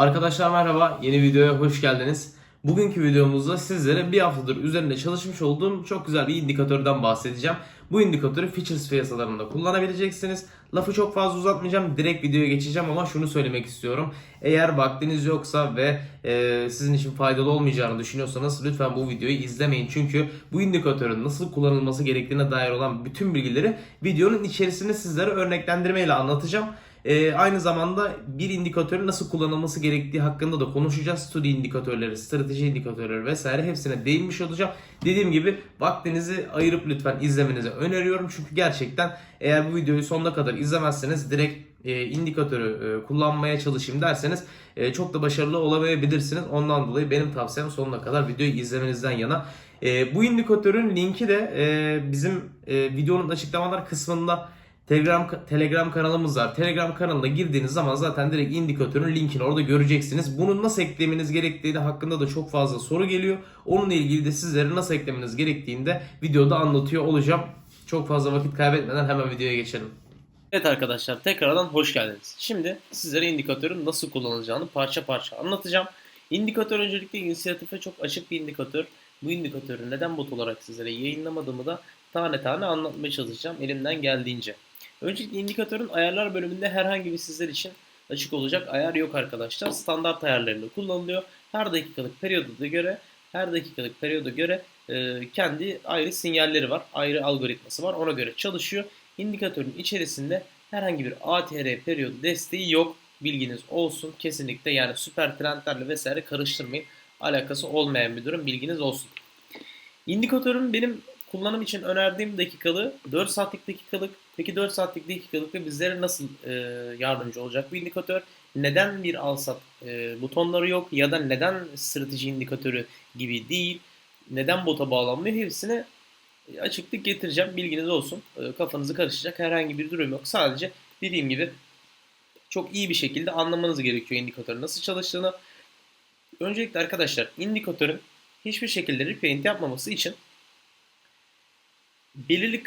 Arkadaşlar merhaba, yeni videoya hoş geldiniz. Bugünkü videomuzda sizlere bir haftadır üzerinde çalışmış olduğum çok güzel bir indikatörden bahsedeceğim. Bu indikatörü Features piyasalarında kullanabileceksiniz. Lafı çok fazla uzatmayacağım, direkt videoya geçeceğim ama şunu söylemek istiyorum. Eğer vaktiniz yoksa ve e, sizin için faydalı olmayacağını düşünüyorsanız lütfen bu videoyu izlemeyin. Çünkü bu indikatörün nasıl kullanılması gerektiğine dair olan bütün bilgileri videonun içerisinde sizlere örneklendirmeyle anlatacağım. Ee, aynı zamanda bir indikatörün nasıl kullanılması gerektiği hakkında da konuşacağız. Studi indikatörleri, strateji indikatörleri vesaire hepsine değinmiş olacağım. Dediğim gibi vaktinizi ayırıp lütfen izlemenizi öneriyorum. Çünkü gerçekten eğer bu videoyu sonuna kadar izlemezseniz direkt e, indikatörü e, kullanmaya çalışayım derseniz e, çok da başarılı olamayabilirsiniz. Ondan dolayı benim tavsiyem sonuna kadar videoyu izlemenizden yana. E, bu indikatörün linki de e, bizim e, videonun açıklamalar kısmında Telegram Telegram kanalımız var. Telegram kanalına girdiğiniz zaman zaten direkt indikatörün linkini orada göreceksiniz. Bunu nasıl eklemeniz gerektiği hakkında da çok fazla soru geliyor. Onunla ilgili de sizlere nasıl eklemeniz gerektiğini de videoda anlatıyor olacağım. Çok fazla vakit kaybetmeden hemen videoya geçelim. Evet arkadaşlar tekrardan hoş geldiniz. Şimdi sizlere indikatörün nasıl kullanılacağını parça parça anlatacağım. İndikatör öncelikle inisiyatife çok açık bir indikatör. Bu indikatörü neden bot olarak sizlere yayınlamadığımı da tane tane anlatmaya çalışacağım elimden geldiğince. Öncelikle indikatörün ayarlar bölümünde herhangi bir sizler için açık olacak ayar yok arkadaşlar. Standart ayarlarında kullanılıyor. Her dakikalık periyoda göre her dakikalık periyoda göre e, kendi ayrı sinyalleri var. Ayrı algoritması var. Ona göre çalışıyor. İndikatörün içerisinde herhangi bir ATR periyodu desteği yok. Bilginiz olsun. Kesinlikle yani süper trendlerle vesaire karıştırmayın. Alakası olmayan bir durum. Bilginiz olsun. İndikatörün benim kullanım için önerdiğim dakikalı 4 saatlik dakikalık. Peki 4 saatlik dakikalıkta bizlere nasıl e, yardımcı olacak bu indikatör? Neden bir alsat e, butonları yok ya da neden strateji indikatörü gibi değil? Neden bota bağlanmıyor? Hepsine açıklık getireceğim. Bilginiz olsun. E, kafanızı karışacak herhangi bir durum yok. Sadece dediğim gibi çok iyi bir şekilde anlamanız gerekiyor indikatörün nasıl çalıştığını. Öncelikle arkadaşlar indikatörün hiçbir şekilde repaint yapmaması için belirli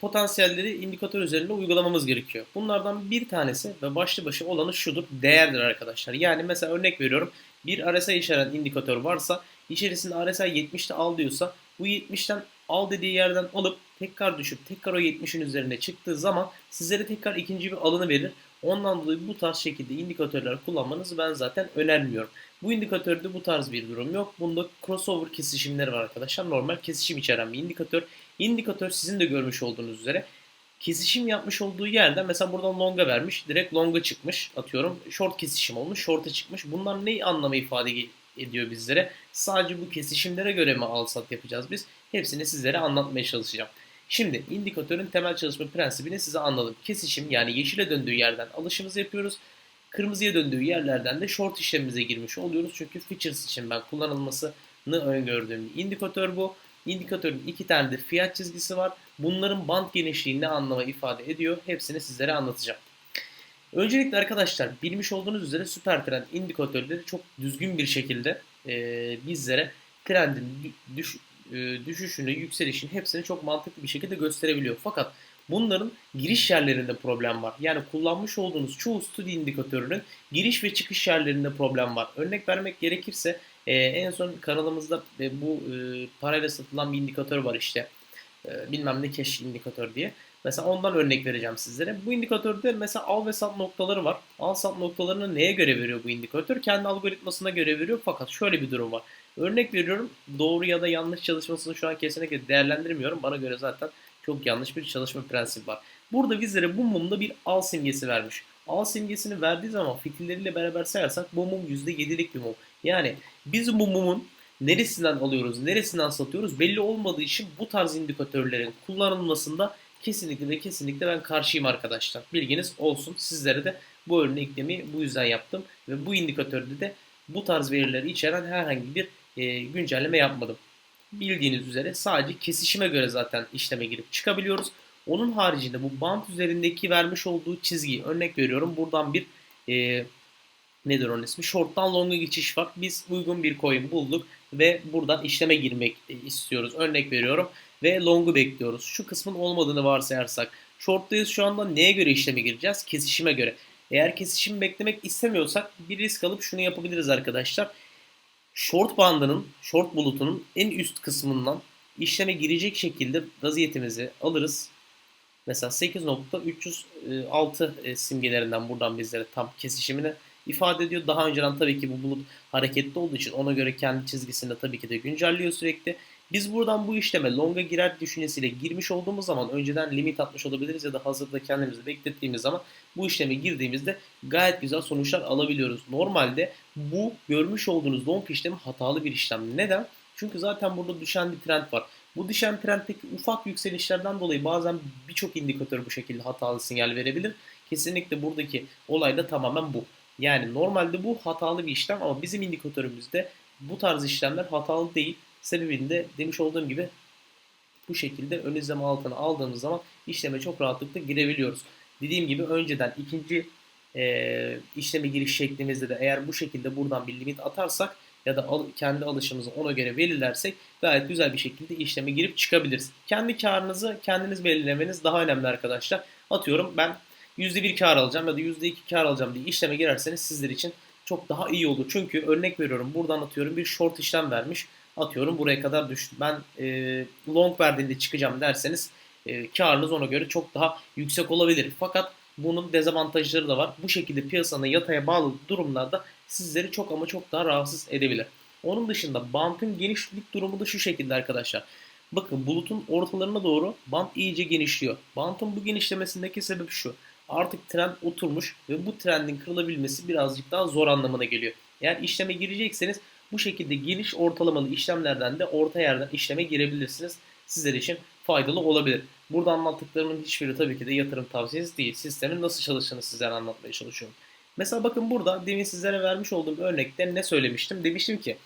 potansiyelleri indikatör üzerinde uygulamamız gerekiyor. Bunlardan bir tanesi ve başlı başı olanı şudur. Değerdir arkadaşlar. Yani mesela örnek veriyorum. Bir RSI işaret indikatör varsa içerisinde RSI 70'te al diyorsa bu 70'ten al dediği yerden alıp tekrar düşüp tekrar o 70'in üzerine çıktığı zaman sizlere tekrar ikinci bir alını verir. Ondan dolayı bu tarz şekilde indikatörler kullanmanızı ben zaten önermiyorum. Bu indikatörde bu tarz bir durum yok. Bunda crossover kesişimleri var arkadaşlar. Normal kesişim içeren bir indikatör. İndikatör sizin de görmüş olduğunuz üzere kesişim yapmış olduğu yerden mesela buradan longa vermiş. Direkt longa çıkmış. Atıyorum short kesişim olmuş. Short'a çıkmış. Bunlar ne anlamı ifade ediyor bizlere? Sadece bu kesişimlere göre mi al sat yapacağız biz? Hepsini sizlere anlatmaya çalışacağım. Şimdi indikatörün temel çalışma prensibini size anladım. Kesişim yani yeşile döndüğü yerden alışımızı yapıyoruz. Kırmızıya döndüğü yerlerden de short işlemimize girmiş oluyoruz. Çünkü features için ben kullanılmasını öngördüğüm bir indikatör bu. İndikatörün iki tane de fiyat çizgisi var. Bunların band genişliği ne anlama ifade ediyor? Hepsini sizlere anlatacağım. Öncelikle arkadaşlar bilmiş olduğunuz üzere süper trend indikatörleri çok düzgün bir şekilde e, bizlere trendin düş, e, düşüşünü, yükselişini hepsini çok mantıklı bir şekilde gösterebiliyor. Fakat bunların giriş yerlerinde problem var. Yani kullanmış olduğunuz çoğu studi indikatörünün giriş ve çıkış yerlerinde problem var. Örnek vermek gerekirse e, en son kanalımızda e, bu e, parayla satılan bir indikatör var işte. E, bilmem ne cash indikatör diye. Mesela ondan örnek vereceğim sizlere. Bu indikatörde mesela al ve sat noktaları var. Al sat noktalarını neye göre veriyor bu indikatör? Kendi algoritmasına göre veriyor fakat şöyle bir durum var. Örnek veriyorum doğru ya da yanlış çalışmasını şu an kesinlikle değerlendirmiyorum. Bana göre zaten çok yanlış bir çalışma prensibi var. Burada bizlere bu mumda bir al simgesi vermiş. Al simgesini verdiği zaman fitilleriyle beraber sayarsak bu mum %7'lik bir mum. Yani biz bu mumun neresinden alıyoruz, neresinden satıyoruz belli olmadığı için bu tarz indikatörlerin kullanılmasında kesinlikle ve kesinlikle ben karşıyım arkadaşlar. Bilginiz olsun. Sizlere de bu örneklemi bu yüzden yaptım ve bu indikatörde de bu tarz verileri içeren herhangi bir e, güncelleme yapmadım. Bildiğiniz üzere sadece kesişime göre zaten işleme girip çıkabiliyoruz. Onun haricinde bu bant üzerindeki vermiş olduğu çizgi örnek veriyorum. Buradan bir e, nedir onun ismi? Short'tan long'a geçiş var. Biz uygun bir coin bulduk ve buradan işleme girmek istiyoruz. Örnek veriyorum ve long'u bekliyoruz. Şu kısmın olmadığını varsayarsak short'tayız şu anda neye göre işleme gireceğiz? Kesişime göre. Eğer kesişim beklemek istemiyorsak bir risk alıp şunu yapabiliriz arkadaşlar. Short bandının, short bulutunun en üst kısmından işleme girecek şekilde vaziyetimizi alırız. Mesela 8.306 e, simgelerinden buradan bizlere tam kesişimini ifade ediyor. Daha önceden tabii ki bu bulut hareketli olduğu için ona göre kendi çizgisini de tabii ki de güncelliyor sürekli. Biz buradan bu işleme longa girer düşüncesiyle girmiş olduğumuz zaman önceden limit atmış olabiliriz ya da hazırda kendimizi beklettiğimiz zaman bu işleme girdiğimizde gayet güzel sonuçlar alabiliyoruz. Normalde bu görmüş olduğunuz long işlemi hatalı bir işlem. Neden? Çünkü zaten burada düşen bir trend var. Bu düşen trenddeki ufak yükselişlerden dolayı bazen birçok indikatör bu şekilde hatalı sinyal verebilir. Kesinlikle buradaki olay da tamamen bu. Yani normalde bu hatalı bir işlem ama bizim indikatörümüzde bu tarz işlemler hatalı değil. Sebebinde demiş olduğum gibi bu şekilde ön izleme altına aldığımız zaman işleme çok rahatlıkla girebiliyoruz. Dediğim gibi önceden ikinci e, işleme giriş şeklimizde de eğer bu şekilde buradan bir limit atarsak ya da al, kendi alışımızı ona göre belirlersek gayet güzel bir şekilde işleme girip çıkabiliriz. Kendi karınızı kendiniz belirlemeniz daha önemli arkadaşlar. Atıyorum ben %1 kar alacağım ya da %2 kar alacağım diye işleme girerseniz sizler için çok daha iyi olur. Çünkü örnek veriyorum buradan atıyorum bir short işlem vermiş. Atıyorum buraya kadar düştü. Ben e, long verdiğinde çıkacağım derseniz e, karınız ona göre çok daha yüksek olabilir. Fakat bunun dezavantajları da var. Bu şekilde piyasanın yataya bağlı durumlarda sizleri çok ama çok daha rahatsız edebilir. Onun dışında bantın genişlik durumu da şu şekilde arkadaşlar. Bakın bulutun ortalarına doğru bant iyice genişliyor. Bantın bu genişlemesindeki sebep şu. Artık trend oturmuş ve bu trendin kırılabilmesi birazcık daha zor anlamına geliyor. Yani işleme girecekseniz bu şekilde geniş ortalamalı işlemlerden de orta yerden işleme girebilirsiniz. Sizler için faydalı olabilir. Burada anlattıklarımın hiçbiri tabii ki de yatırım tavsiyesi değil. Sistemin nasıl çalıştığını sizlere anlatmaya çalışıyorum. Mesela bakın burada demin sizlere vermiş olduğum örnekte ne söylemiştim? Demiştim ki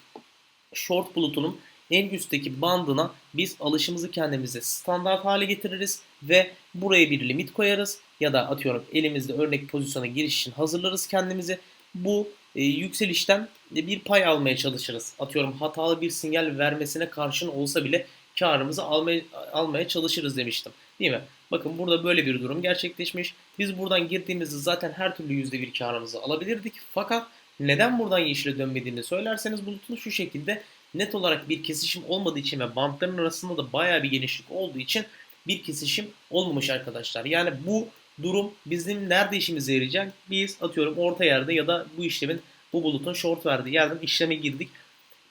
short bulutunun en üstteki bandına biz alışımızı kendimize standart hale getiririz ve buraya bir limit koyarız ya da atıyorum elimizde örnek pozisyona giriş için hazırlarız kendimizi. Bu e, yükselişten bir pay almaya çalışırız. Atıyorum hatalı bir sinyal vermesine karşın olsa bile karımızı almaya, almaya çalışırız demiştim. Değil mi? Bakın burada böyle bir durum gerçekleşmiş. Biz buradan girdiğimizde zaten her türlü %1 karımızı alabilirdik. Fakat neden buradan yeşile dönmediğini söylerseniz bulutun şu şekilde net olarak bir kesişim olmadığı için ve bantların arasında da baya bir genişlik olduğu için bir kesişim olmamış arkadaşlar. Yani bu durum bizim nerede işimize yarayacak? Biz atıyorum orta yerde ya da bu işlemin bu bulutun short verdiği yerden işleme girdik.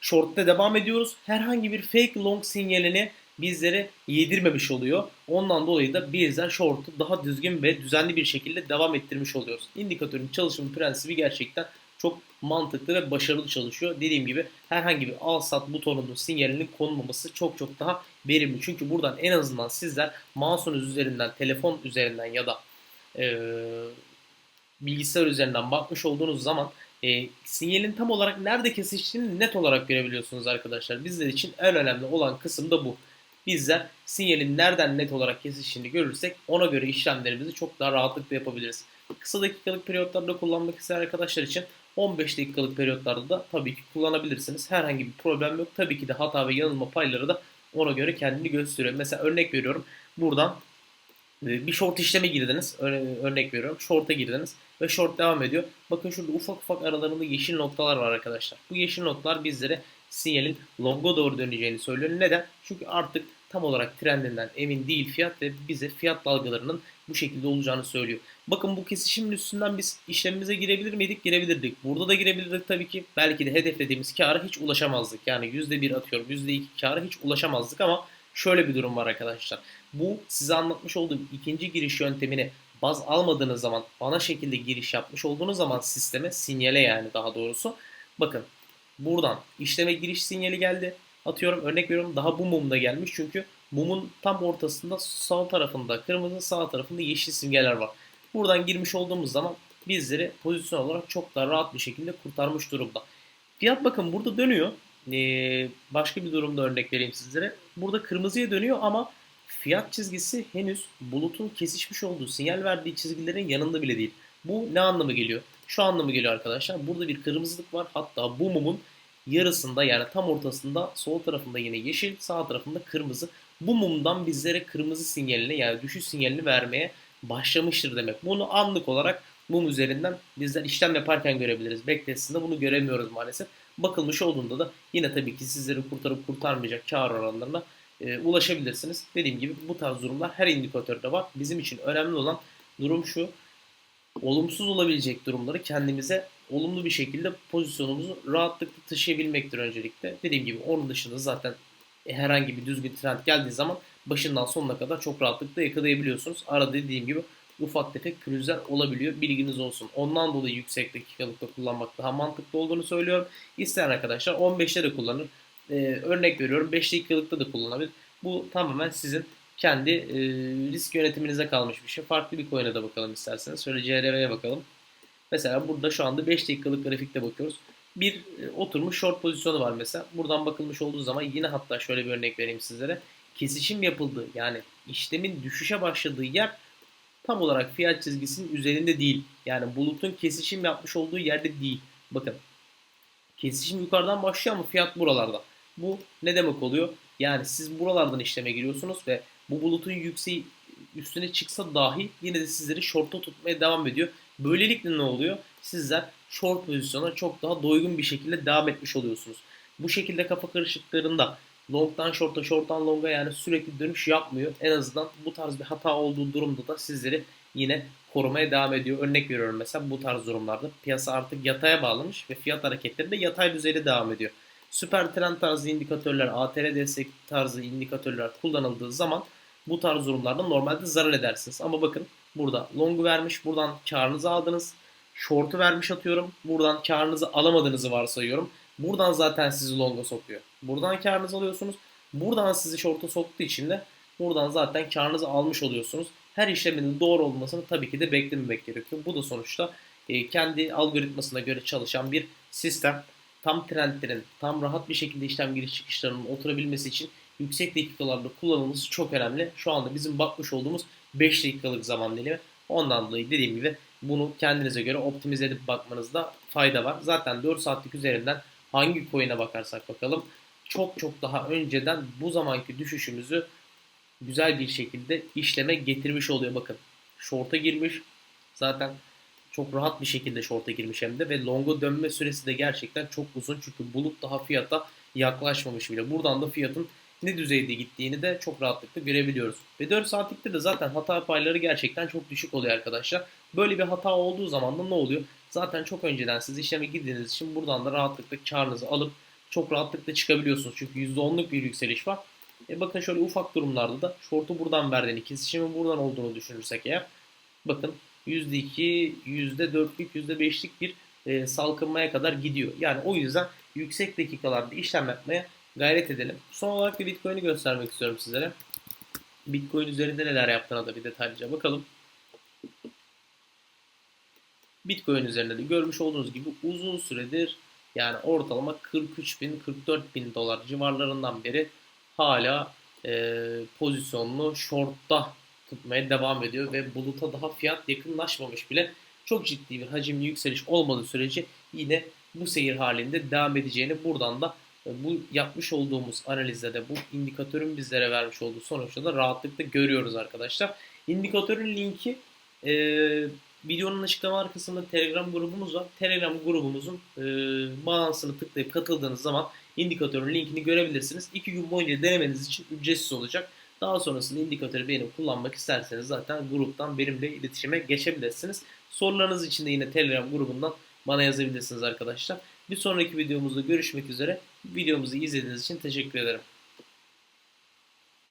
Short'ta devam ediyoruz. Herhangi bir fake long sinyalini bizlere yedirmemiş oluyor. Ondan dolayı da bizler short'u daha düzgün ve düzenli bir şekilde devam ettirmiş oluyoruz. İndikatörün çalışım prensibi gerçekten çok mantıklı ve başarılı çalışıyor. Dediğim gibi herhangi bir al sat butonunun sinyalinin konulmaması çok çok daha verimli. Çünkü buradan en azından sizler mouse'unuz üzerinden, telefon üzerinden ya da e, bilgisayar üzerinden bakmış olduğunuz zaman e, sinyalin tam olarak nerede kesiştiğini net olarak görebiliyorsunuz arkadaşlar. Bizler için en önemli olan kısım da bu. Bizler sinyalin nereden net olarak kesiştiğini görürsek ona göre işlemlerimizi çok daha rahatlıkla yapabiliriz. Kısa dakikalık periyotlarda kullanmak isteyen arkadaşlar için 15 dakikalık periyotlarda da tabii ki kullanabilirsiniz. Herhangi bir problem yok. Tabii ki de hata ve yanılma payları da ona göre kendini gösteriyor. Mesela örnek veriyorum. Buradan bir short işleme girdiniz. Örnek veriyorum. Short'a girdiniz ve short devam ediyor. Bakın şurada ufak ufak aralarında yeşil noktalar var arkadaşlar. Bu yeşil noktalar bizlere sinyalin longa doğru döneceğini söylüyor. Neden? Çünkü artık tam olarak trendinden emin değil fiyat ve bize fiyat dalgalarının bu şekilde olacağını söylüyor. Bakın bu kesişimin üstünden biz işlemimize girebilir miydik? Girebilirdik. Burada da girebilirdik tabii ki. Belki de hedeflediğimiz kâra hiç ulaşamazdık. Yani %1 atıyorum %2 kâra hiç ulaşamazdık ama şöyle bir durum var arkadaşlar. Bu size anlatmış olduğum ikinci giriş yöntemini baz almadığınız zaman ana şekilde giriş yapmış olduğunuz zaman sisteme sinyale yani daha doğrusu bakın buradan işleme giriş sinyali geldi. Atıyorum örnek veriyorum daha bu mumda gelmiş çünkü mumun tam ortasında sağ tarafında kırmızı sağ tarafında yeşil simgeler var. Buradan girmiş olduğumuz zaman bizleri pozisyon olarak çok daha rahat bir şekilde kurtarmış durumda. Fiyat bakın burada dönüyor. Ee, başka bir durumda örnek vereyim sizlere. Burada kırmızıya dönüyor ama fiyat çizgisi henüz bulutun kesişmiş olduğu sinyal verdiği çizgilerin yanında bile değil. Bu ne anlamı geliyor? Şu anlamı geliyor arkadaşlar. Burada bir kırmızılık var. Hatta bu mumun yarısında yani tam ortasında sol tarafında yine yeşil, sağ tarafında kırmızı. Bu mumdan bizlere kırmızı sinyalini yani düşüş sinyalini vermeye başlamıştır demek. Bunu anlık olarak mum üzerinden bizler işlem yaparken görebiliriz. Backtest'inde bunu göremiyoruz maalesef. Bakılmış olduğunda da yine tabii ki sizleri kurtarıp kurtarmayacak kar oranlarına e, ulaşabilirsiniz. Dediğim gibi bu tarz durumlar her indikatörde var. Bizim için önemli olan durum şu. Olumsuz olabilecek durumları kendimize olumlu bir şekilde pozisyonumuzu rahatlıkla taşıyabilmektir öncelikle. Dediğim gibi onun dışında zaten herhangi bir düzgün trend geldiği zaman başından sonuna kadar çok rahatlıkla yakalayabiliyorsunuz. Arada dediğim gibi ufak tefek pürüzler olabiliyor. Bilginiz olsun. Ondan dolayı yüksek dakikalıkta kullanmak daha mantıklı olduğunu söylüyorum. İsteyen arkadaşlar 15'te de kullanır. Ee, örnek veriyorum 5 dakikalıkta da kullanabilir. Bu tamamen sizin kendi e, risk yönetiminize kalmış bir şey. Farklı bir coin'e de bakalım isterseniz. Şöyle CRV'ye bakalım. Mesela burada şu anda 5 dakikalık grafikte bakıyoruz. Bir e, oturmuş short pozisyonu var mesela. Buradan bakılmış olduğu zaman yine hatta şöyle bir örnek vereyim sizlere. Kesişim yapıldığı yani işlemin düşüşe başladığı yer tam olarak fiyat çizgisinin üzerinde değil. Yani bulutun kesişim yapmış olduğu yerde değil. Bakın kesişim yukarıdan başlıyor ama fiyat buralarda. Bu ne demek oluyor? Yani siz buralardan işleme giriyorsunuz ve bu bulutun yükseği üstüne çıksa dahi yine de sizleri short'ta tutmaya devam ediyor. Böylelikle ne oluyor? Sizler short pozisyona çok daha doygun bir şekilde devam etmiş oluyorsunuz. Bu şekilde kafa karışıklarında long'dan short'a, short'tan long'a yani sürekli dönüş yapmıyor. En azından bu tarz bir hata olduğu durumda da sizleri yine korumaya devam ediyor. Örnek veriyorum mesela bu tarz durumlarda piyasa artık yataya bağlamış ve fiyat hareketleri de yatay düzeyde devam ediyor. Süper trend tarzı indikatörler, ATR destek tarzı indikatörler kullanıldığı zaman bu tarz durumlarda normalde zarar edersiniz. Ama bakın burada long vermiş, buradan karınızı aldınız. Short'u vermiş atıyorum. Buradan karınızı alamadığınızı varsayıyorum. Buradan zaten sizi long'a sokuyor. Buradan karınızı alıyorsunuz. Buradan sizi short'a soktuğu için de buradan zaten karınızı almış oluyorsunuz. Her işlemin doğru olmasını tabii ki de beklememek gerekiyor. Bu da sonuçta e, kendi algoritmasına göre çalışan bir sistem. Tam trendlerin tam rahat bir şekilde işlem giriş çıkışlarının oturabilmesi için yüksek dakikalarda kullanılması çok önemli. Şu anda bizim bakmış olduğumuz 5 dakikalık zaman dilimi. Ondan dolayı dediğim gibi bunu kendinize göre optimize edip bakmanızda fayda var. Zaten 4 saatlik üzerinden hangi coin'e bakarsak bakalım çok çok daha önceden bu zamanki düşüşümüzü güzel bir şekilde işleme getirmiş oluyor. Bakın short'a girmiş. Zaten çok rahat bir şekilde short'a girmiş hem de ve long'a dönme süresi de gerçekten çok uzun. Çünkü bulut daha fiyata yaklaşmamış bile. Buradan da fiyatın ne düzeyde gittiğini de çok rahatlıkla görebiliyoruz. Ve 4 saatlikte de zaten hata payları gerçekten çok düşük oluyor arkadaşlar. Böyle bir hata olduğu zaman da ne oluyor? Zaten çok önceden siz işleme girdiğiniz için buradan da rahatlıkla karınızı alıp çok rahatlıkla çıkabiliyorsunuz. Çünkü %10'luk bir yükseliş var. E bakın şöyle ufak durumlarda da short'u buradan verdiğini, kesişimi buradan olduğunu düşünürsek eğer bakın %2, %4'lük, %5'lik bir e, salkınmaya kadar gidiyor. Yani o yüzden yüksek dakikalarda işlem yapmaya gayret edelim. Son olarak da Bitcoin'i göstermek istiyorum sizlere. Bitcoin üzerinde neler yaptığına da bir detaylıca bakalım. Bitcoin üzerinde de görmüş olduğunuz gibi uzun süredir yani ortalama 43 bin 44 bin dolar civarlarından beri hala e, pozisyonunu short'ta tutmaya devam ediyor ve buluta daha fiyat yakınlaşmamış bile çok ciddi bir hacimli yükseliş olmadığı sürece yine bu seyir halinde devam edeceğini buradan da e, bu yapmış olduğumuz analizde de bu indikatörün bizlere vermiş olduğu sonuçta da rahatlıkla görüyoruz arkadaşlar. İndikatörün linki e, videonun açıklama kısmında Telegram grubumuz var. Telegram grubumuzun e, bağlantısını tıklayıp katıldığınız zaman indikatörün linkini görebilirsiniz. 2 gün boyunca denemeniz için ücretsiz olacak. Daha sonrasında indikatörü beğenip kullanmak isterseniz zaten gruptan benimle iletişime geçebilirsiniz. Sorularınız için de yine Telegram grubundan bana yazabilirsiniz arkadaşlar. Bir sonraki videomuzda görüşmek üzere. Videomuzu izlediğiniz için teşekkür ederim.